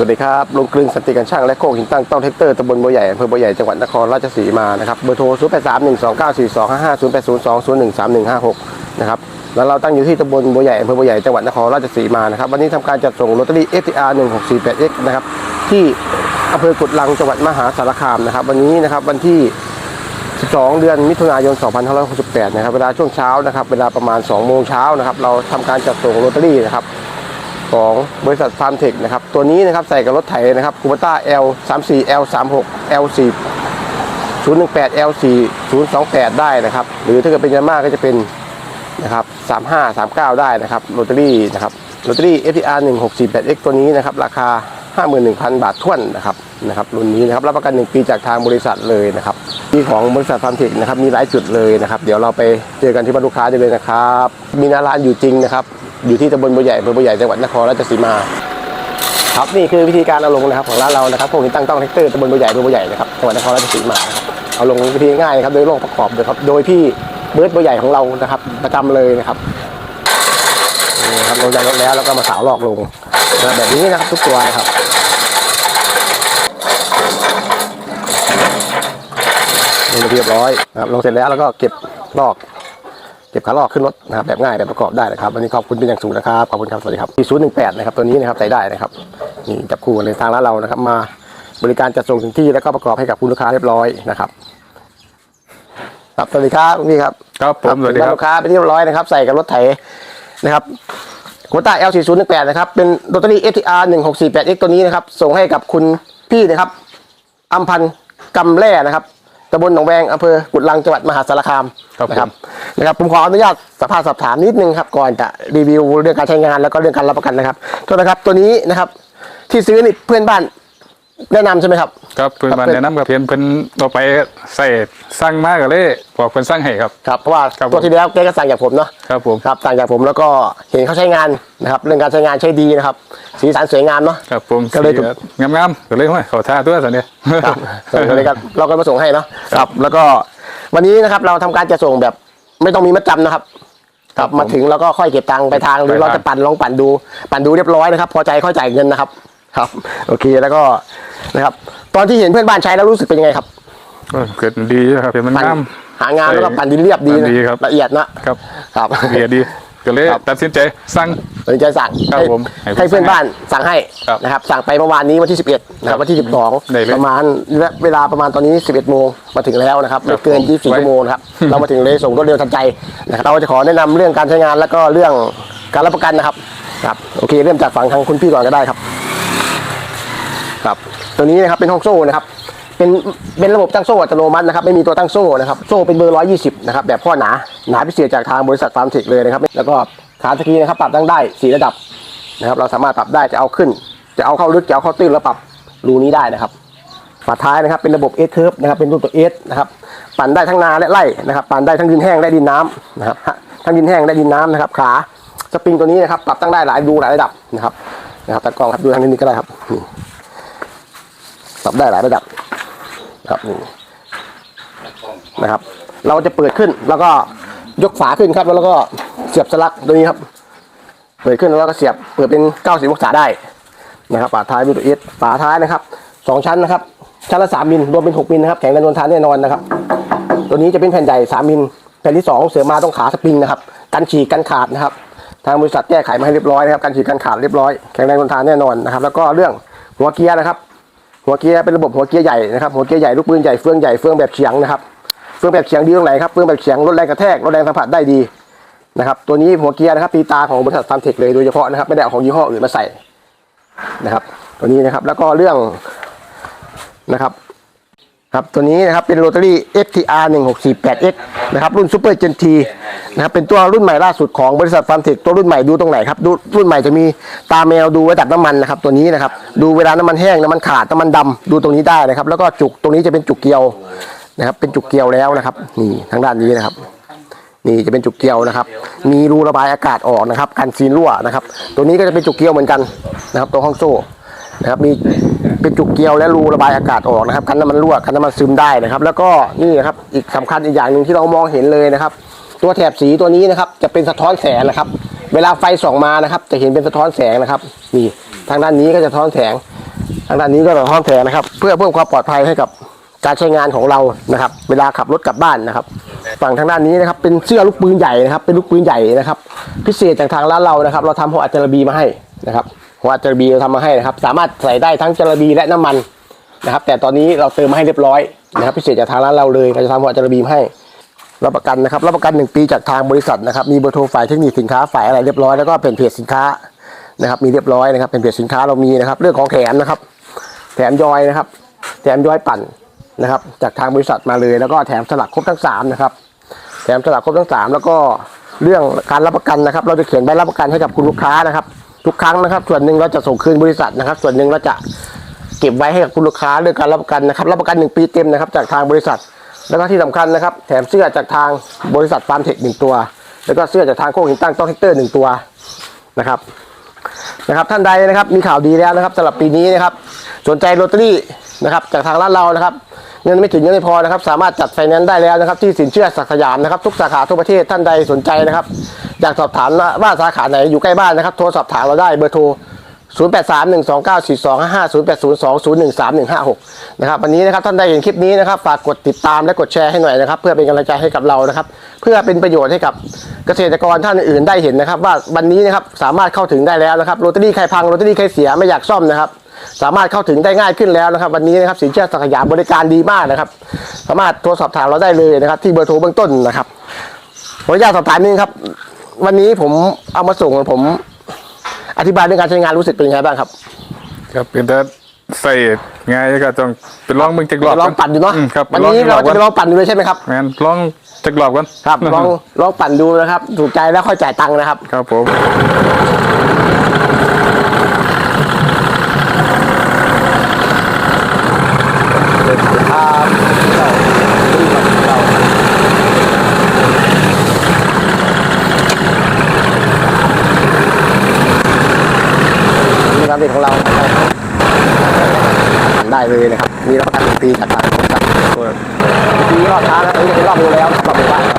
สวัสดีครับลงกลึงสันติการช่างและโคกหินตั้งเต้าเทคเตอร์ตำบลบัวใหญ่อำเภอบัวใหญ่จังหวัดนครราชสีมานะครับเบอร์โทร 0 8 3 1 2 9 4 2 5 5 0 8 0 2 0 1 3 1 5 6นะครับแล้วเราตั้งอยู่ที่ตำบลบัวใหญ่อำเภอบัวใหญ่จังหวัดนครราชสีมานะครับวันนี้ทำการจัดส่งลอตเตอรี่ FTR 1648X นะครับที่อำเภอกุดลังจังหวัดมหาสารคามนะครับวันนี้นะครับวันที่ 12 เดือนมิถุนายน 2568 นะครับเวลาช่วงเช้านะครับเวลาประมาณ 2 โมงเช้านะครับเราทำการจัดส่งลอตเตอรี่นะครับ ของบริษัทฟาร์มเทคนะครับ ตัวนี้นะครับใส่กับรถไถนะครับคูปต้า L 3 4 L 3 6 L 4 018 L 4 028 ได้นะครับ หรือถ้าเกิดเป็นยามาก็จะเป็นนะครับ35 39 ได้นะครับลอตเตอรี่นะครับลอตเตอรี่ FTR 1648X ตัวนี้นะครับ ราคา 51,000 บาทท้วนนะครับนะครับรุ่นนี้นะครับรับประกัน 1 ปีจากทางบริษัทเลยนะครับ ที่ของบริษัทฟาร์มเทคนะครับมีหลายจุดเลยนะครับ เดี๋ยวเราไปเจอกันที่บ้านลูกค้าได้เลยนะครับ มีนาร้านอยู่จริงนะครับ อยู่ที่ตำบลบัวใหญ่อำเภอบัวใหญ่จังหวัดนครราชสีมาครับนี่คือวิธีการเอาลงนะครับของร้านเรานะครับพวกนี้ตั้งต้องแท็กเตอร์ตำบลบัวใหญ่อำเภอบัวใหญ่นะครับจังหวัดนครราชสีมาเอาลงวิธีง่ายนะครับโดยโลกประกอบโดยครับโดยพี่เบิร์ดบัวใหญ่ของเรานะครับประจำเลยนะครับนี่ครับลงจากรถแล้วแล้วก็มาสาวลอกลงแบบนี้นะครับทุกตัวนะครับลงเรียบร้อยนะครับลงเสร็จแล้วแล้วก็เก็บลอก เก็บขาลอกขึ้นรถนะครับแบบง่ายแบบประกอบได้นะครับวันนี้ขอบคุณเป็นอย่างสูงนะครับขอบคุณครับสวัสดีครับ4018นะครับตัวนี้นะครับใส่ได้นะครับนี่จับคู่กันเลยทางร้านเรานะครับมาบริการจัดส่งถึงที่แล้วก็ประกอบให้กับคุณลูกค้าเรียบร้อยนะครับครับสวัสดีครับคุณพี่ครับครับผมสวัสดีครับลูกค้าเป็นที่เรียบร้อยนะครับ ใส่กับรถไถนะครับโคต้า L4018 นะครับเป็นลอตเตอรี่ FTR 1648X ตัวนี้นะครับส่งให้กับคุณพี่นะครับอัมพันธ์กำแร่นะครับ ตำบลหนองแวงอำเภอกุดลังจังหวัดมหาสารคามครับนะครับผมนะครับ ผมขออนุญาตสัมภาษณ์สอบถามนิดนึงครับก่อนจะรีวิวเรื่องการใช้งานแล้วก็เรื่องการรับประกันนะครับโทษนะครับตัวนี้นะครับ ที่ซื้อนี่เพื่อนบ้านแนะนำใช่ไหมครับ ครับเพื่อนบ้านครับแนะนำกับเพื่อนเพิ่นเอาไปใส่สร้างมากเลยบอกเพิ่นสร้างให้ครับ ครับเพราะว่าครับผม ตัวที่แล้วแกก็สั่งจากผมเนาะครับผม ครับสั่งจากผมแล้วก็เห็นเขาใช้งานนะครับเรื่องการใช้งานใช้ดีนะครับ สีสันสวยงามเนาะ ครับผมก็เลยงามงามๆก็เลยห้อยเขาท่าตัวสันเนี่ย ครับก็เลยก็เราก็มาส่งให้เนาะครับ แล้วก็วันนี้นะครับเราทำการจะส่งแบบไม่ต้องมีมัดจำนะครับครับมาถึงแล้วก็ค่อยเก็บตังค์ไปทางหรือไปทาง เราจะปั่นลองปั่นดู ปั่นดูเรียบร้อยนะครับ พอใจค่อยจ่ายเงินนะครับ ครับ โอเคแล้วก็นะครับ ตอนที่เห็นเพื่อนบ้านใช้แล้วรู้สึกเป็นยังไงครับเออเกิดดีครับเห็นมันปั่นงาม หางานแล้วก็ปั่นดีเรียบดีปั่นนะดีครับ ละเอียดนะครับครับเดียดีก็เลยครับตัดสินใจสั่ง ตัดสินใจสั่งครับให้ผมให้ให้เพื่อนสั่งให้บ้านสั่งให้ครับนะครับสั่งไปเมื่อวานนี้วันที่ 11นะครับวันที่ ได้เลย12 ประมาณเวลาประมาณตอนนี้ 11 โมงมาถึงแล้วนะครับไม่เกินครับผม24ชั่วโมงนะครับ เรามาถึงเลยส่งรวดเร็วทันใจนะครับเราจะขอแนะนำเรื่องการใช้งานแล้วก็เรื่องการรับประกันนะครับครับโอเคเริ่มจากฝั่งทางคุณพี่ก่อนก็ได้ครับ ครับตัวนี้นะครับเป็นห้องโซ่นะครับเป็นเป็นระบบตั้งโซ่อัตโนมัตินะครับไม่มีตัวตั้งโซ่นะครับโซ่เป็นเบอร์ 120 นะครับแบบข้อหนาหนาพิเศษจากทางบริษัทฟาร์มเทคเลยนะครับ แล้วก็ขาสกีนะครับปรับตั้งได้4ระดับนะครับ เราสามารถปรับได้จะเอาขึ้น จะเอาเข้าลึกจะเอาเข้าตื้นแล้วปรับรูนี้ได้นะครับฝาท้ายนะครับเป็นระบบ S curve นะครับเป็นรูปตัว S นะครับปั่นได้ทั้งนาและไร่นะครับ ปั่นได้ทั้งดินแห้งและดินน้ำนะครับทั้งดินแห้งและดินน้ำนะครับ ขาสปริงตัวนี้นะครับปรับตั้งได้หลายรูหลายระดับนะครับนะครับตากล้องครับดูทางนี้ก็ได้ครับับได้หลายระดับครับนี่นะครับ เราจะเปิดขึ้นแล้วก็ยกฝาขึ้นครับ แล้วก็เสียบสลักตัวนี้ครับ เปิดขึ้นแล้วก็เสียบเปิดเป็น 90องศาได้นะครับฝาท้ายมีตัวเอสฝาท้ายนะครับสองชั้นนะครับ ชั้นละ3มิลรวมเป็น6มิลนะครับแข็งแรงทนทานแน่นอนนะครับ ตัวนี้จะเป็นแผ่นใหญ่3มิลแผ่นที่2เสริมมาต้องขาสปริงนะครับกันฉีกกันขาดนะครับ ทางบริษัทแก้ไขมาให้เรียบร้อยนะครับกันฉีกกันขาดเรียบร้อยแข็งแรงทนทานแน่นอนนะครับ แล้วก็เรื่องหัวเกียร์นะครับ หัวเกียร์เป็นระบบหัวเกียร์ใหญ่นะครับหัวเกียร์ใหญ่ลูกปืนใหญ่เฟืองใหญ่เฟืองแบบเฉียงนะครับเฟืองแบบเฉียงดีตรงไหนครับเฟืองแบบเฉียงลดแรงกระแทกลดแรงสัมผัสได้ดีนะครับตัวนี้หัวเกียร์นะครับตีตาของบริษัทฟาร์มเทคเลยโดยเฉพาะนะครับไม่ได้เอาของยี่ห้ออื่นมาใส่นะครับ ตัวนี้นะครับแล้วก็เรื่องนะครับครับตัวนี้นะครับเป็นโรตารี่ FTR 1648X นะครับรุ่นซูเปอร์เจนที นะครับเป็นตัวรุ่นใหม่ล่าสุดของบริษัทฟาร์มเทคตัวรุ่นใหม่ดูตรงไหนครับดูรุ่นใหม่จะมีตาแมวดูไว้ตัดน้ำมันนะครับตัวนี้นะครับดูเวลาน้ำมันแห้งน้ำมันขาดน้ำมันดำดูตรงนี้ได้นะครับ แล้วก็จุกตรงนี้จะเป็นจุกเกลียวนะครับ เป็นจุกเกลียวแล้วนะครับ นี่ทางด้านนี้นะครับ นี่จะเป็นจุกเกลียวนะครับ มีรูระบายอากาศออกนะครับกันซีนรั่วนะครับ ตัวนี้ก็จะเป็นจุกเกลียวเหมือนกันนะครับตัวห้องโซ่นะครับมีเป็นจุกเกลียวและรูระบายอากาศออกนะครับกันน้ำมันรั่วกันน้ำมันซึมได้นะครับ แล้วก็นี่นะครับอีกสำคัญอีกอย่างหนึ่งที่เรามองเห็นเลยนะครับ ตัวแถบสีตัวนี้นะครับ จะเป็นสะท้อนแสงนะครับ เวลาไฟส่องมานะครับ จะเห็นเป็นสะท้อนแสงนะครับ นี่ ทางด้านนี้ก็จะสะท้อนแสง ทางด้านนี้ก็ห้องแถงนะครับ เพื่อเพิ่มความปลอดภัยให้กับการใช้งานของเรานะครับ เวลาขับรถกลับบ้านนะครับ ฝั่งทางด้านนี้นะครับ เป็นเสื้อลูกปืนใหญ่นะครับ เป็นลูกปืนใหญ่นะครับ พิเศษจากทางร้านเรานะครับ เราทำหัวอัจจารบีมาให้นะครับหัวอัจจารบีเราทำมาให้นะครับ สามารถใส่ได้ทั้งจารบีและน้ำมันนะครับ แต่ตอนนี้เราเติมมาให้เรียบร้อยนะครับ พิเศษจากทางร้านเราเลยเราจะทำหัวอัจจารบีให้ รับประกันนะครับรับประกัน 1 ปีจากทางบริษัทนะครับมีเบอร์โทรฝ่ายเทคนิคสินค้าฝ่ายอะไรเรียบร้อยแล้วก็เป็นเพจสินค้านะครับมีเรียบร้อยนะครับเป็นเพจสินค้าเรามีนะครับเรื่องของแถมนะครับ แถมย้อยนะครับ แถมย้อยปั่นนะครับ จากทางบริษัทมาเลย แล้วก็แถมสลักครบทั้งสามนะครับแถมสลักครบทั้งสามแล้วก็เรื่องการรับประกันนะครับ เราจะเขียนใบรับประกันให้กับคุณลูกค้านะครับ ทุกครั้งนะครับ ส่วนหนึ่งเราจะส่งคืนบริษัทนะครับ ส่วนหนึ่งเราจะเก็บไว้ให้กับคุณลูกค้าเรื่องการรับประกันนะครับ รับประกัน 1 ปีเต็มนะครับ จากทางบริษัท แล้วก็ที่สำคัญนะครับ แถมเสื้อจากทางบริษัทฟาร์มเทคหนึ่งตัว แล้วก็เสื้อจากทางโค้งหินตั้งต้องเฮกเตอร์หนึ่งตัวนะครับนะครับ ท่านใดนะครับมีข่าวดีแล้วนะครับสำหรับปีนี้นะครับ สนใจลอตเตอรี่นะครับจากทางร้านเรานะครับ เงินไม่ถึงเงินไม่พอนะครับ สามารถจัดไฟแนนซ์ได้แล้วนะครับ ที่สินเชื่อศักสยามนะครับ ทุกสาขาทั่วประเทศท่านใดสนใจนะครับ อยากสอบถามว่าสาขาไหนอยู่ใกล้บ้านนะครับ โทรสอบถามเราได้เบอร์โทร 0 8 3 1 2 9 4 2 5 5 0 8 0 2 0 1 3 1 5 6นะครับวันนี้นะครับท่านได้เห็นคลิปนี้นะครับฝากกดติดตามและกดแชร์ให้หน่อยนะครับ เพื่อเป็นกำลังใจให้กับเรานะครับ เพื่อเป็นประโยชน์ให้กับเกษตรกรท่านอื่นได้เห็นนะครับ ว่าวันนี้นะครับสามารถเข้าถึงได้แล้วนะครับโรตารี่ใครพังโรตารี่ใครเสียไม่อยากซ่อมนะครับสามารถเข้าถึงได้ง่ายขึ้นแล้วนะครับ วันนี้นะครับสินเชื่อสักดิ์สยาบริการดีมากนะครับ สามารถโทรสอบถามเราได้เลยนะครับที่เบอร์โทรเบื้องต้นนะครับขออนุญาตสอบถามนิดนึงครับ วันนี้ผมเอามาส่งผม อธิบายเรื่องการใช้งานรู้สึกเป็นยังไงบ้างครับครับเป็นแต่ใส่ง่ายก็ต้องไปลองเบิ่งจักรอบลองปั่นดูเนาะมครับวันนี้ลเราองจัจะกไปรลอบองปั่นดูเลยใช่ไหมครับแมนลองจักรอบกันครับลองลองปั่นดูนะครับ ถูกใจแล้วค่อยจ่ายตังค์นะครับ ครับผมครับ นี่ครับเด็กของเราได้เลยนะครับ มีรับประกันหนึ่งปีจากทางบริษัทปีรอบช้าแล้วอันนี้เป็นรอบดูแล้วรอบดูบ้าน